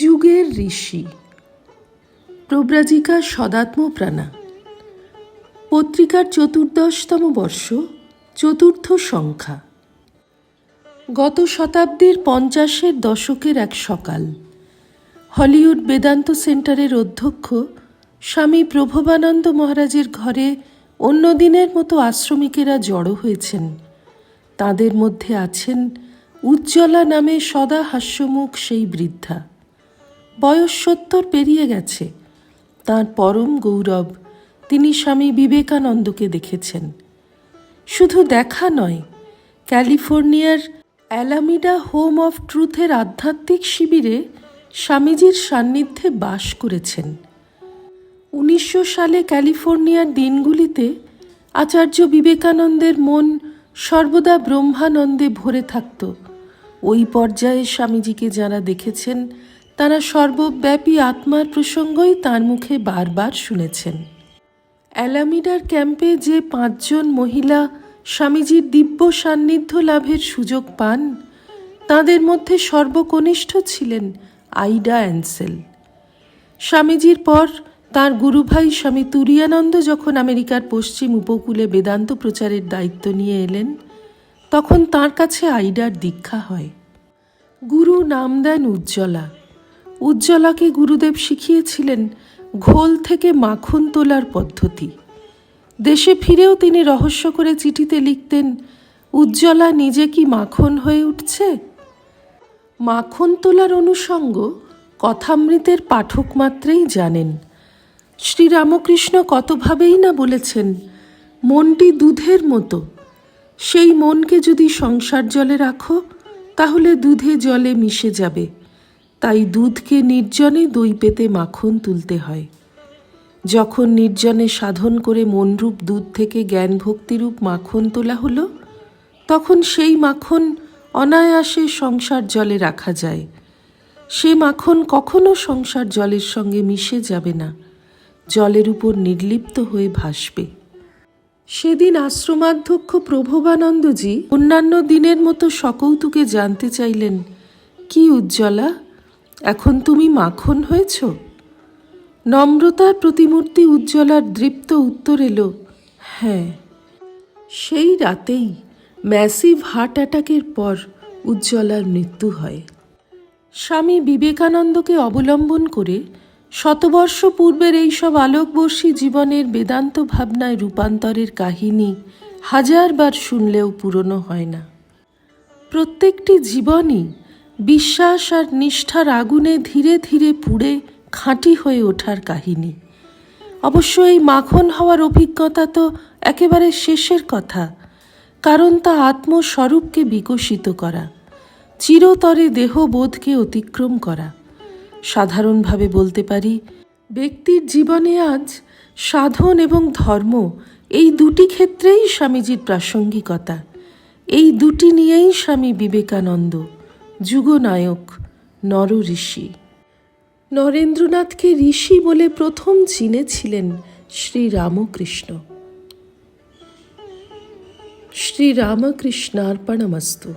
যুগের ঋষি প্রব্রাজিকা সদাত্মপ্রাণা। পত্রিকার চতুর্দশতম বর্ষ চতুর্থ সংখ্যা। গত শতাব্দীর পঞ্চাশের দশকের এক সকাল, হলিউড বেদান্ত সেন্টারের অধ্যক্ষ স্বামী প্রভবানন্দ মহারাজের ঘরে অন্য দিনের মতো আশ্রমিকেরা জড়ো হয়েছেন। তাদের মধ্যে আছেন উজ্জ্বলা নামে সদা হাস্যমুখ সেই বৃদ্ধা। বয়স সত্তর পেরিয়ে গেছে। তার পরম গৌরব তিনি স্বামী বিবেকানন্দকে দেখেছেন। শুধু দেখা নয়, ক্যালিফোর্নিয়ার অ্যালামিডা হোম অফ ট্রুথের আধ্যাত্মিক শিবিরে স্বামীজির সান্নিধ্যে বাস করেছেন। উনিশশো সালে ক্যালিফোর্নিয়ার দিনগুলিতে আচার্য বিবেকানন্দের মন সর্বদা ব্রহ্মানন্দে ভরে থাকত। ওই পর্যায়ে স্বামীজিকে যারা দেখেছেন, তারা সর্বব্যাপী আত্মার প্রসঙ্গই তার মুখে বারবার শুনেছেন। অ্যালামিডার ক্যাম্পে যে পাঁচজন মহিলা স্বামীজির দিব্য সান্নিধ্য লাভের সুযোগ পান। তাদের মধ্যে সর্বকনিষ্ঠ ছিলেন আইডা অ্যান্সেল। স্বামীজির পর তার গুরুভাই স্বামী তুরিয়ানন্দ যখন আমেরিকার পশ্চিম উপকূলে বেদান্ত প্রচারের দায়িত্ব নিয়ে এলেন, তখন তার কাছে আইডার দীক্ষা হয়। গুরু নাম দেন উজ্জ্বলা। উজ্জ্বলাকে গুরুদেব শিখিয়েছিলেন ঘোল থেকে মাখন তোলার পদ্ধতি। দেশে ফিরেও তিনি রহস্য করে চিঠিতে লিখতেন, উজ্জ্বলা নিজে কি মাখন হয়ে উঠছে? মাখন তোলার অনুষঙ্গ কথামৃতের পাঠক মাত্রেই জানেন। শ্রীরামকৃষ্ণ কতভাবেই না বলেছেন, মনটি দুধের মতো। সেই মনকে যদি সংসার জলে রাখো, তাহলে দুধে জলে মিশে যাবে। তাই দুধকে নির্জনে দই পেতে মাখন তুলতে হয়। যখন নির্জনে সাধন করে মনরূপ দুধ থেকে জ্ঞান ভক্তিরূপ মাখন তোলা হলো, তখন সেই মাখন অনায়াসে সংসার জলে রাখা যায়। সে মাখন কখনো সংসার জলের সঙ্গে মিশে যাবে না, জলের উপর নির্লিপ্ত হয়ে ভাসবে। সেদিন আশ্রমাধ্যক্ষ প্রভবানন্দজি অন্যান্য দিনের মতো সকৌতুকে জানতে চাইলেন, কি উজ্জ্বলা, এখন তুমি মাখন হয়েছ? নম্রতার প্রতিমূর্তি উজ্জ্বলার দৃপ্ত উত্তর এলো হ্যাঁ সেই রাতেই ম্যাসিভ হার্ট অ্যাটাকের পর উজ্জ্বলার মৃত্যু হয়। স্বামী বিবেকানন্দকে অবলম্বন করে শতবর্ষ পূর্বের এইসব আলোকবর্ষী জীবনের বেদান্ত ভাবনায় রূপান্তরের কাহিনী হাজারবার শুনলেও পুরনো হয় না। প্রত্যেকটি জীবনই বিশ্বাস আর নিষ্ঠার আগুনে ধীরে ধীরে পুড়ে খাঁটি হয়ে ওঠার কাহিনী। অবশ্য এই মাখন হওয়ার অভিজ্ঞতা তো একেবারে শেষের কথা, কারণ তা আত্মস্বরূপকে বিকশিত করা, চিরতরে দেহবোধকে অতিক্রম করা। সাধারণভাবে বলতে পারি, ব্যক্তির জীবনে আজ সাধন এবং ধর্ম এই দুটি ক্ষেত্রেই স্বামীজির প্রাসঙ্গিকতা। এই দুটি নিয়েই স্বামী বিবেকানন্দ, যুগনায়ক নর ঋষি নরেন্দ্রনাথকে ঋষি বলে প্রথম চিনেছিলেন শ্রীরামকৃষ্ণ। শ্রীরামকৃষ্ণার্পণমস্তু।